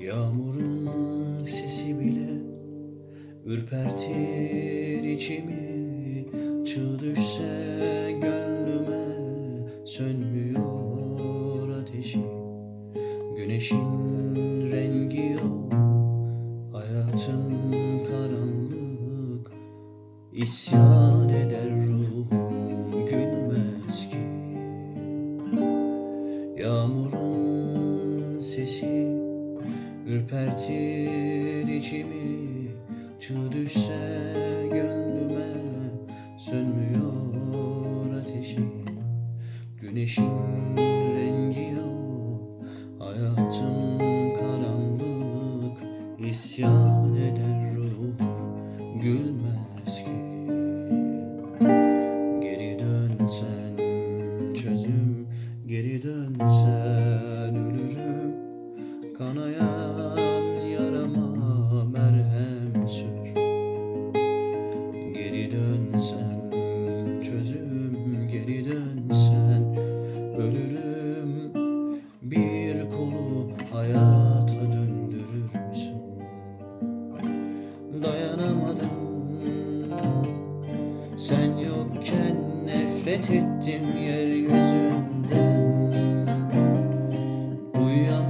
Yağmurun sesi bile ürpertir içimi. Çığ düşse gönlüme sönmüyor ateşi. Güneşin rengi yok hayatın karanlık. İsyan eder ruhum gülmez ki. Yağmurun sesi ürpertir içimi Çığ düşse gönlüme sönmüyor ateşi Güneşin rengi yok hayatım sen yokken nefret ettim yeryüzünden. Uyuyamadım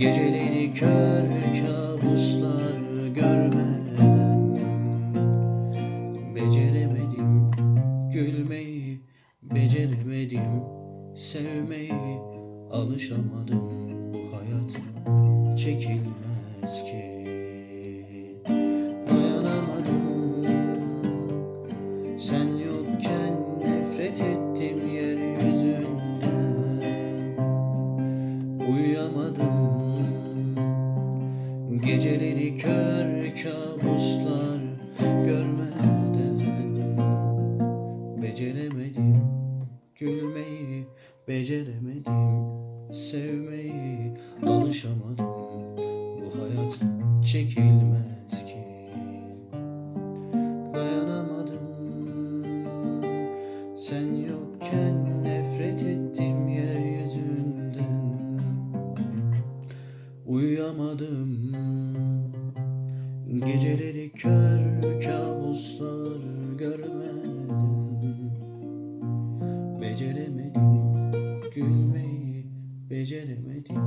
Geceleri kör kabuslar görmeden Beceremedim gülmeyi Beceremedim sevmeyi Alışamadım bu hayat çekilmez ki Geceleri kör kabuslar görmeden Beceremedim. Gülmeyi Beceremedim sevmeyi Alışamadım bu hayat çekilmez ki. Dayanamadım. Sen yokken Geceleri kör kabuslar görmeden Beceremedim gülmeyi Beceremedim